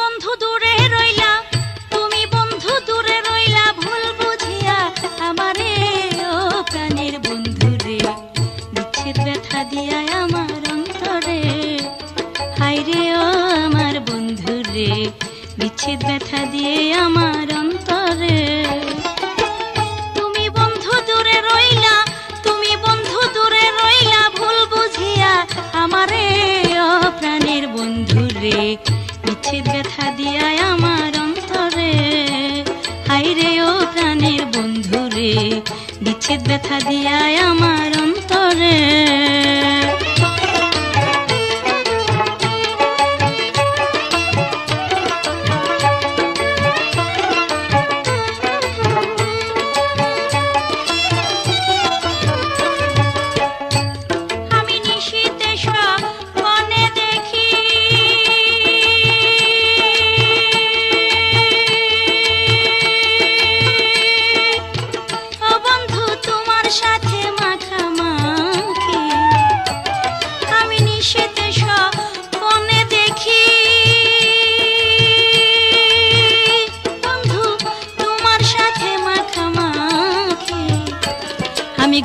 বন্ধু দূরে রইলা, তুমি বন্ধু দূরে রইলা, ভুল বুঝিয়া আমারে, ও প্রাণের বন্ধু রে। বিচ্ছেদ ব্যথা দিয়া আমার অন্তরে। হাইরে ও আমার বন্ধু রে বিচ্ছেদ ব্যথা দিয়ে আমার ব্যথা দিয়ায় আমার অন্তরে।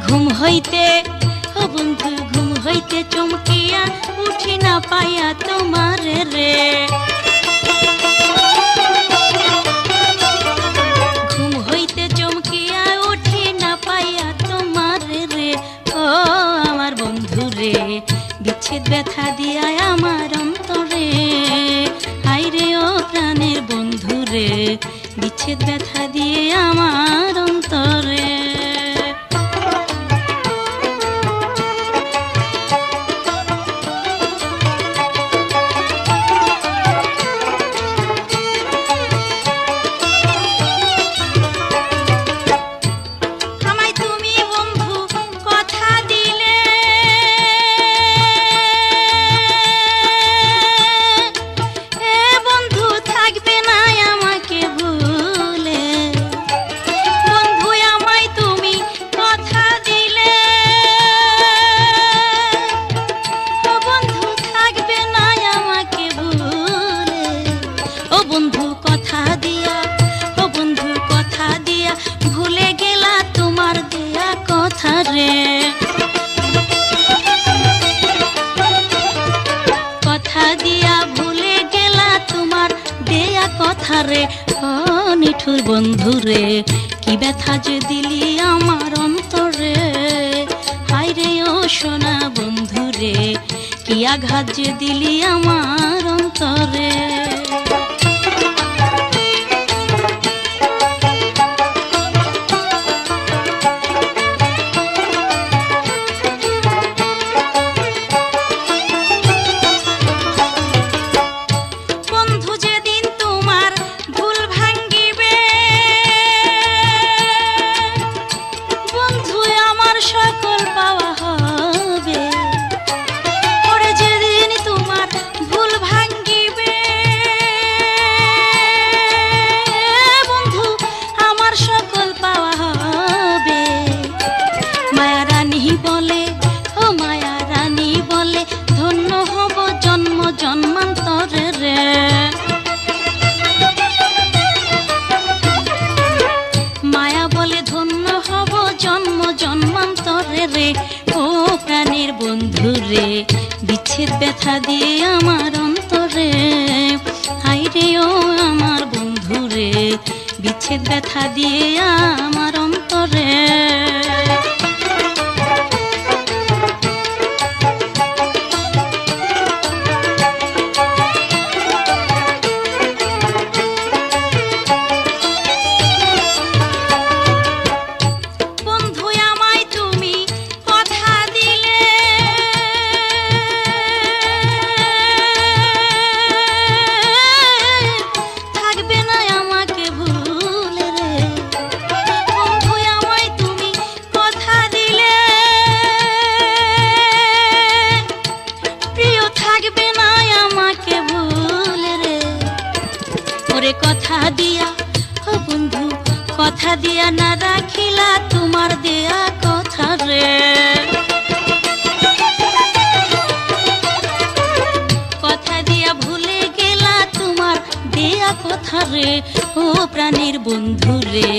ঘুম হইতে, ও বন্ধু, ঘুম হইতে চমকিয়া উঠি না পাইয়া তোমার রে। ঘুম হইতে চমকিয়া উঠি না পাইয়া তোমার রে। ও আমার বন্ধু রে, বিচ্ছেদ ব্যথা দিয়া আমার অন্তরে। হাইরে ও প্রাণের বন্ধু রে, বিচ্ছেদ ব্যথা দিয়ে আমার অন্তরে। দেয়া কথা রে নিঠুর বন্ধু রে কি ব্যথা যে দিলি আমার অন্তরে? হাই রে, ও সোনা বন্ধু রে কি আঘাত যে দিলি আমার অন্তরে? ব্যথা দিয়ে আমার অন্তরে। হাইরে ও আমার বন্ধুরে বিচ্ছেদ ব্যথা দিয়ে আমার অন্তরে। ওরে কথা দিয়া, ও বন্ধু, কথা দিয়া না রাখিলা তোমার দেয়া কথা রে। কথা দিয়া ভুলে গেলা তোমার দেয়া কথা রে। ও প্রাণের বন্ধু রে,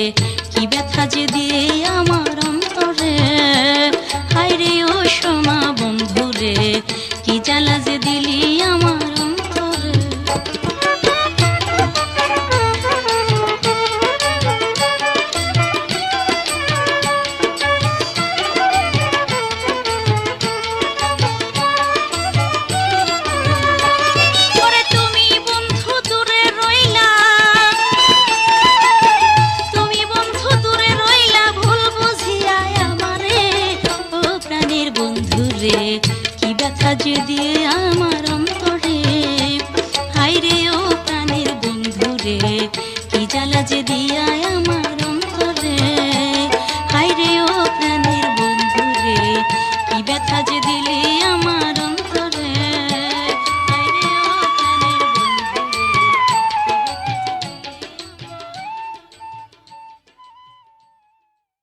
কি ব্যথা যে দিয়ে আমার অন্তরে। হায় রে হায় রে